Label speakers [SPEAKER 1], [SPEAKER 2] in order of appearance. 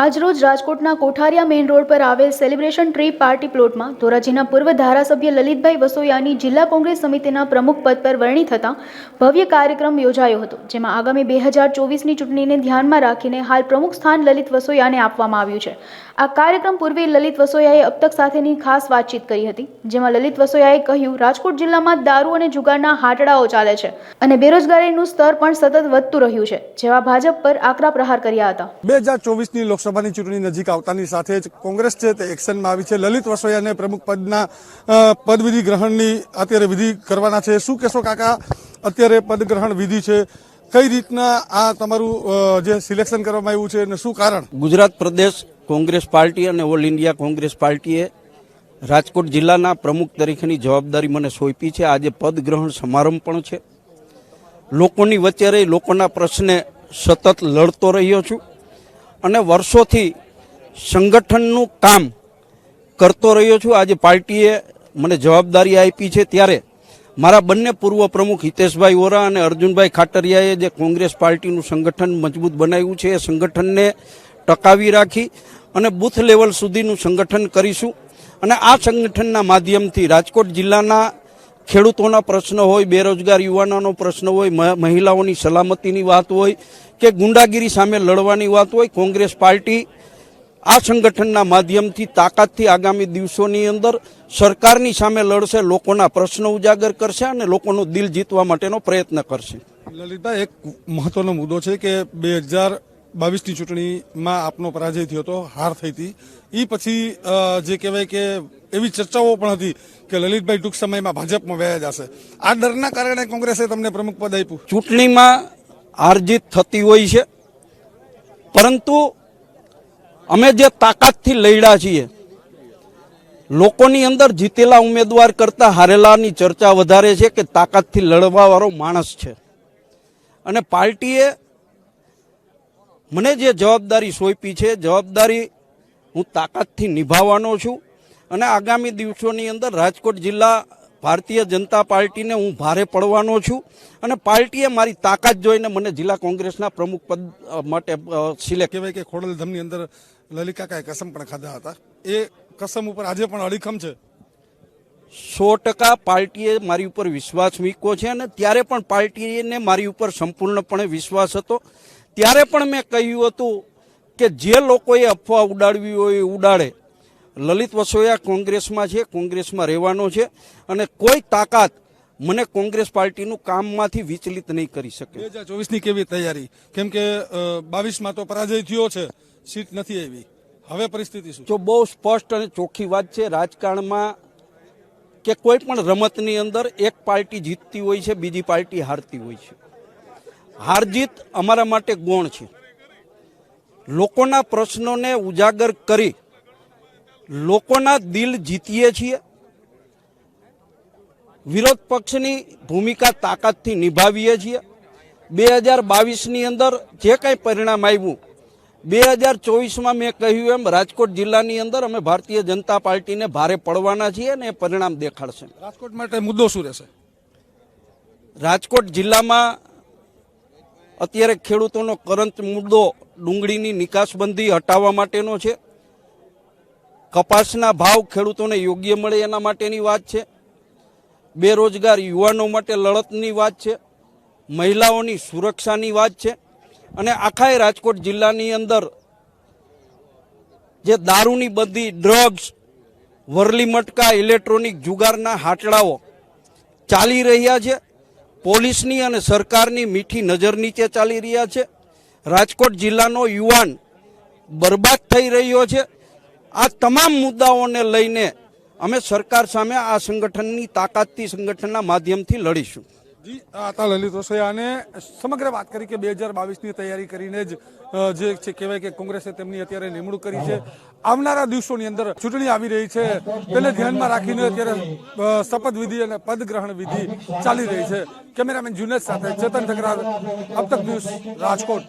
[SPEAKER 1] આજરોજ રાજકોટના કોઠારિયા main road પર આવેલ સેલિબ્રેશન ટ્રી પાર્ટી પ્લોટમાં ધોરાજીના પૂર્વ ધારાસભ્ય લલિતભાઈ વસોયાની જિલ્લા કોંગ્રેસ સમિતિના પ્રમુખ પદ પર વરણી થતાં ભવ્ય કાર્યક્રમ યોજાયો હતો, જેમાં આગામી બે હજાર ચોવીસની ચૂંટણીને ધ્યાનમાં રાખીને હાલ પ્રમુખ સ્થાન લલિત વસોયાને આપવામાં આવ્યું છે. આ કાર્યક્રમ પૂર્વે લલિત વસોયાએ અબતક સાથેની ખાસ વાતચીત કરી હતી, જેમાં લલિત વસોયાએ કહ્યું, રાજકોટ જિલ્લામાં દારૂ અને જુગારના હાટડાઓ ચાલે છે અને બેરોજગારીનું સ્તર પણ સતત વધતું રહ્યું છે. જેવા ભાજપ પર આકરા પ્રહાર કર્યા હતા.
[SPEAKER 2] બે હજાર ચોવીસની લોકસભાની ચૂંટણી નજીક આવતાની સાથે જ કોંગ્રેસ છે તે એક્શનમાં આવી છે. લલિત વસોયાને પ્રમુખ પદના પદવિધિ ગ્રહણની અત્યારે વિધિ કરવાના છે. શું કહેશો કાકા? અત્યારે પદગ્રહણ વિધિ છે. કઈ રીતના આ તમારું જે સિલેક્શન કરવામાં આવ્યું છે અને શું કારણ?
[SPEAKER 3] ગુજરાત પ્રદેશ કોંગ્રેસ પાર્ટી અને ઓલ ઇન્ડિયા કોંગ્રેસ પાર્ટીએ રાજકોટ જિલ્લાના પ્રમુખ તરીકેની જવાબદારી મને સોંપી છે. આજે પદગ્રહણ સમારંભ પણ છે. લોકોની વચ્ચે રહી, લોકોના પ્રશ્ને સતત લડતો રહ્યો છું. અને વર્ષોથી સંગઠનનું કામ કરતો રહ્યો છું. આજે પાર્ટીએ મને જવાબદારી આપી છે. ત્યારે મારા બંને પૂર્વ પ્રમુખ હિતેશભાઈ વોરા અને અર્જુનભાઈ ખાટરિયાએ જે કોંગ્રેસ પાર્ટીનું સંગઠન મજબૂત બનાવ્યું છે, એ સંગઠનને ટકાવી રાખી અને બૂથ લેવલ સુધીનું સંગઠન કરીશું. અને આ સંગઠનના માધ્યમથી રાજકોટ જિલ્લાના ખેડૂતોના પ્રશ્ન હોય, બેરોજગાર યુવાનોનો પ્રશ્ન હોય મહિલાઓની સલામતીની વાત હોય કે ગુંડાગીરી સામે લડવાની વાત હોય, કોંગ્રેસ પાર્ટી આ સંગઠનના માધ્યમથી, તાકાતથી આગામી દિવસોની અંદર સરકારની સામે લડશે, લોકોના પ્રશ્નો ઉજાગર કરશે અને લોકોનું દિલ જીતવા માટેનો પ્રયત્ન કરશે.
[SPEAKER 2] લલિતભાઈ એક મહત્વનો મુદ્દો છે કે બે હજાર બાવીસની ચૂંટણીમાં આપનો પરાજય થયો હતો, હાર થઈ હતી. એ પછી જે કહેવાય કે એવી ચર્ચાઓ પણ હતી કે લલિતભાઈ ટૂંક સમયમાં ભાજપમાં વયા જશે. આ ડરના કારણે કોંગ્રેસે તમને પ્રમુખ પદ આપ્યું?
[SPEAKER 3] ચૂંટણીમાં હારજીત થતી હોય છે, પરંતુ અમે જે તાકાતથી લડ્યા છીએ, લોકોની અંદર જીતેલા ઉમેદવાર કરતા હારેલાની ચર્ચા વધારે છે કે તાકાતથી લડવાવાળો માણસ છે. અને પાર્ટીએ મને જે જવાબદારી સોંપી છે જવાબદારી હું તાકાતથી નિભાવવાનો છું અને આગામી દિવસોની અંદર રાજકોટ જિલ્લા ભારતીય જનતા પાર્ટીને હું ભારે પડવાનો છું અને પાર્ટીએ મારી તાકાત જોઈને મને જિલ્લા કોંગ્રેસના પ્રમુખ પદ માટે સિલેક્ટ
[SPEAKER 2] કહેવાય કે ખોડલધામની અંદર લલિકા કાંઈ કસમ પણ ખાધા હતા. એ કસમ ઉપર આજે પણ અડીખમ છે.
[SPEAKER 3] સો ટકા પાર્ટીએ મારી ઉપર વિશ્વાસ મૂક્યો છે અને ત્યારે પણ પાર્ટીને મારી ઉપર સંપૂર્ણપણે વિશ્વાસ હતો. ત્યારે પણ મેં કહ્યું હતું કે જે લોકોએ અફવા ઉડાડવી હોય એ ઉડાડે. લલિત વસોયા કોંગ્રેસમાં છે કોંગ્રેસમાં રહેવાનો છે અને કોઈ તાકાત મને કોંગ્રેસ પાર્ટીનું કામમાંથી વિચલિત નહીં કરી શકે.
[SPEAKER 2] બે હજાર ચોવીસની કેવી તૈયારી? કેમ કે બાવીસમાં તો પરાજય થયો છે સીટ નથી આવી. હવે પરિસ્થિતિ શું?
[SPEAKER 3] જો બહુ સ્પષ્ટ અને ચોખ્ખી વાત છે રાજકારણમાં કે કોઈ પણ રમતની અંદર એક પાર્ટી જીતતી હોય છે બીજી પાર્ટી હારતી હોય છે. હાર જીત અમારા માટે ગૌણ છે. લોકોના પ્રશ્નોને ઉજાગર કરી લોકોના દિલ જીતીએ છીએ. વિરોધ પક્ષની ભૂમિકા તાકાતથી નિભાવીએ છીએ. બે હજાર બાવીસની અંદર જે કંઈ પરિણામ આવ્યું બે હજાર ચોવીસમાં મેં કહ્યું એમ રાજકોટ જિલ્લાની અંદર અમે ભારતીય જનતા પાર્ટીને ભારે પડવાના છીએ અને એ પરિણામ દેખાડશે.
[SPEAKER 2] રાજકોટ માટે મુદ્દો શું રહેશે?
[SPEAKER 3] રાજકોટ જિલ્લામાં અત્યારે ખેડૂતોનો કરંટ મુદ્દો ડુંગળીની નિકાસબંધી હટાવવા માટેનો છે. કપાસના ભાવ ખેડૂતોને યોગ્ય મળે એના માટેની વાત છે. બેરોજગાર યુવાનો માટે લડતની વાત છે. મહિલાઓની સુરક્ષાની વાત છે. અને આખાય રાજકોટ જિલ્લાની અંદર જે દારૂની બધી ડ્રગ્સ વરલી મટકા ઇલેક્ટ્રોનિક જુગારના હાટડાઓ ચાલી રહ્યા છે. પોલીસની અને સરકારની મીઠી નજર નીચે ચાલી રહ્યા છે. રાજકોટ જિલ્લાનો યુવાન બરબાદ થઈ રહ્યો છે. આ તમામ મુદ્દાઓને લઈને અમે સરકાર સામે આ સંગઠનની તાકાતથી સંગઠનના માધ્યમથી લડીશું.
[SPEAKER 2] જી હતા લલિત રસોયા અને સમગ્ર વાત કરી કે બે હજાર બાવીસની તૈયારી કરીને જ જે છે, કહેવાય કે કોંગ્રેસે તેમની અત્યારે નિમણૂક કરી છે. આવનારા દિવસોની અંદર ચૂંટણી આવી રહી છે. તેને ધ્યાનમાં રાખીને અત્યારે શપથ શપથવિધિ અને પદગ્રહણ વિધિ ચાલી રહી છે. કેમેરામેન જુનેદ સાથે ચેતન ઠકરાર, અબ તક ન્યૂઝ રાજકોટ.